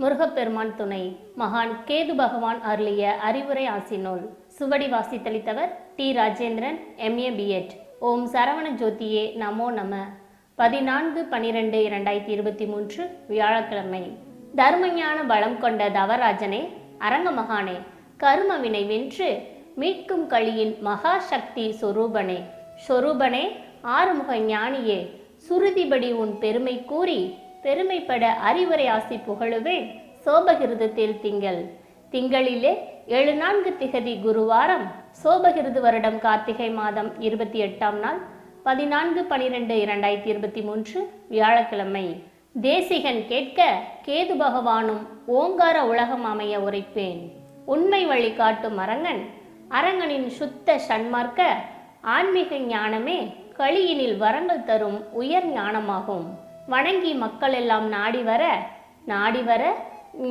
முருகப்பெருமான் துணை. மகான் கேது பகவான் அருளிய அறிவுரை ஆசினோல் சுவடி வாசித்தளித்தவர் டி ராஜேந்திரன் எம்ஏ பிஎட் ஓம் சரவண ஜோதியே நமோ நம. பதினான்கு பனிரெண்டு இரண்டாயிரத்தி இருபத்தி மூன்று வியாழக்கிழமை. தர்மஞான பலம் கொண்ட தவராஜனே அரங்க மகானே கருமவினை வென்று மீட்கும் களியின் மகா சக்தி சொரூபனே. சொரூபனே ஆறுமுக ஞானியே சுருதிபடி உன் பெருமை கூறி பெருமைப்பட அறிவுரை ஆசி புகழுவே சோபகிருதத்தில் திங்கள். திங்களிலே ஏழு நான்கு திகதி குருவாரம் சோபகிருது வருடம் கார்த்திகை மாதம் இருபத்தி எட்டாம் நாள் பதினான்கு பனிரெண்டு இரண்டாயிரத்தி இருபத்தி மூன்று வியாழக்கிழமை. தேசிகன் கேட்க கேது பகவானும் ஓங்கார உலகம் அமைய உரைப்பேன். உண்மை வழி காட்டும் அரங்கன் அரங்கனின் சுத்த சன்மார்க்க ஆன்மீக ஞானமே களியினில் வரங்கள் தரும் உயர் ஞானமாகும். வணங்கி மக்கள் எல்லாம் நாடி வர நாடி வர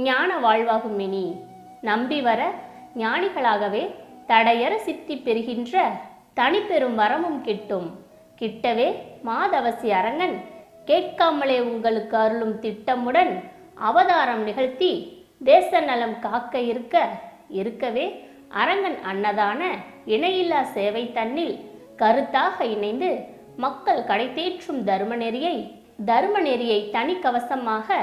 ஞான வாழ்வாகும் மினி நம்பி வர ஞானிகளாகவே தடையற சித்தி பெறுகின்ற தனிப்பெரும் வரமும் கிட்டும். கிட்டவே மாதவசி அரங்கன் கேட்காமலே உங்களுக்கு அருளும் திட்டமுடன் அவதாரம் நிகழ்த்தி தேச நலம் காக்க இருக்க இருக்கவே அரங்கன் அன்னதான இணையில்லா சேவை தன்னில் கருத்தாக இணைந்து மக்கள் கடைத்தேற்றும் தர்ம நெறியை தர்ம நெறியை தனி கவசமாக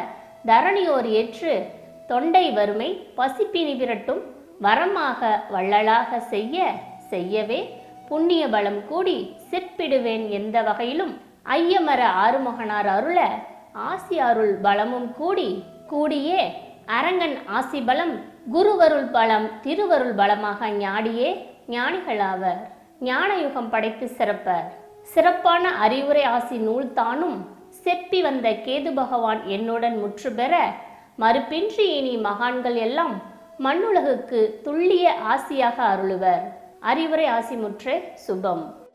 தரணியோர் ஏற்று தொண்டை வறுமை பசிப்பினி விரட்டும் வரமாக வள்ளலாக செய்ய செய்யவே புண்ணிய பலம் கூடி சிற்பிடுவேன் எந்த வகையிலும் ஐயமர ஆறுமுகனார் அருள ஆசி அருள் பலமும் கூடி கூடியே அரங்கன் ஆசி பலம் குருவருள் பலம் திருவருள் பலமாக ஞாடியே ஞானிகளாவர். ஞானயுகம் படைத்து சிறப்பர். சிறப்பான அறிவுரை ஆசி நூல் தானும் செப்பி வந்த கேது பகவான் என்னுடன் முற்று பெற மறுப்பின்றி இனி மகான்கள் எல்லாம் மண்ணுலகுக்கு துல்லிய ஆசியாக அருளுவர். அறிவுரை ஆசிமுற்றே சுபம்.